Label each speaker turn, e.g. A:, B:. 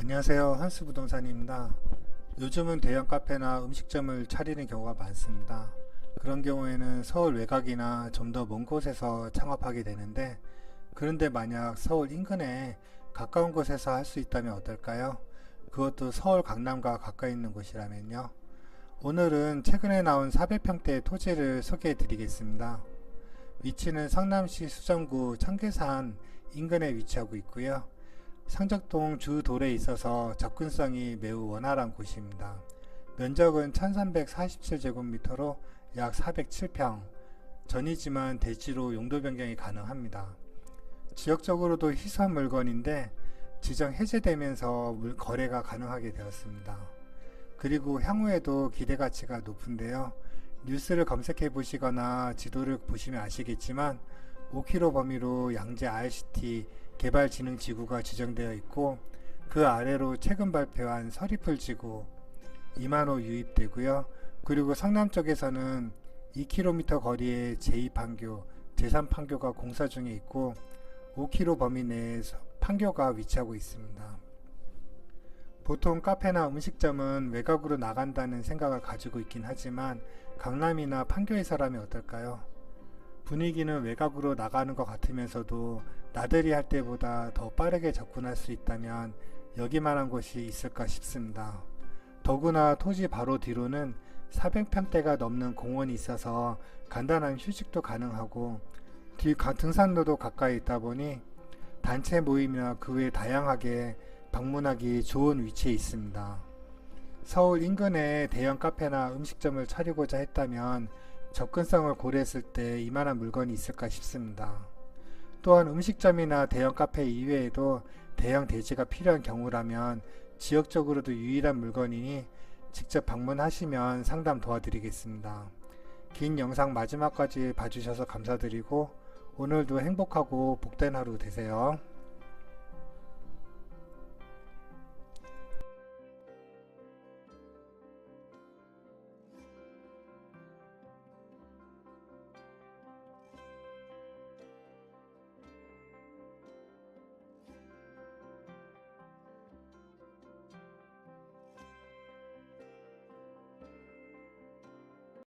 A: 안녕하세요. 한스 부동산입니다. 요즘은 대형 카페나 음식점을 차리는 경우가 많습니다. 그런 경우에는 서울 외곽이나 좀 더 먼 곳에서 창업하게 되는데, 그런데 만약 서울 인근에 가까운 곳에서 할 수 있다면 어떨까요? 그것도 서울 강남과 가까이 있는 곳이라면요. 오늘은 최근에 나온 400평대 토지를 소개해 드리겠습니다. 위치는 성남시 수정구 청계산 인근에 위치하고 있고요. 상적동 주 돌에 있어서 접근성이 매우 원활한 곳입니다. 면적은 1347제곱미터로 약 407평, 전이지만 대지로 용도 변경이 가능합니다. 지역적으로도 희소한 물건인데 지정 해제되면서 물 거래가 가능하게 되었습니다. 그리고 향후에도 기대 가치가 높은데요. 뉴스를 검색해 보시거나 지도를 보시면 아시겠지만 5km 범위로 양재 RCT 개발진흥지구가 지정되어 있고 그 아래로 최근 발표한 서리풀 지구 2만호 유입되고요. 그리고 성남 쪽에서는 2km 거리에 제2판교, 제3판교가 공사 중에 있고 5km 범위 내에 서- 판교가 위치하고 있습니다. 보통 카페나 음식점은 외곽으로 나간다는 생각을 가지고 있긴 하지만 강남이나 판교에서라면 어떨까요? 분위기는 외곽으로 나가는 것 같으면서도 나들이 할 때보다 더 빠르게 접근할 수 있다면 여기만한 곳이 있을까 싶습니다. 더구나 토지 바로 뒤로는 400평대가 넘는 공원이 있어서 간단한 휴식도 가능하고 뒤 가- 등산로도 가까이 있다 보니 단체 모임이나 그 외 다양하게 방문하기 좋은 위치에 있습니다. 서울 인근에 대형 카페나 음식점을 차리고자 했다면 접근성을 고려했을 때 이만한 물건이 있을까 싶습니다. 또한 음식점이나 대형 카페 이외에도 대형 대지가 필요한 경우라면 지역적으로도 유일한 물건이니 직접 방문하시면 상담 도와드리겠습니다. 긴 영상 마지막까지 봐주셔서 감사드리고 오늘도 행복하고 복된 하루 되세요.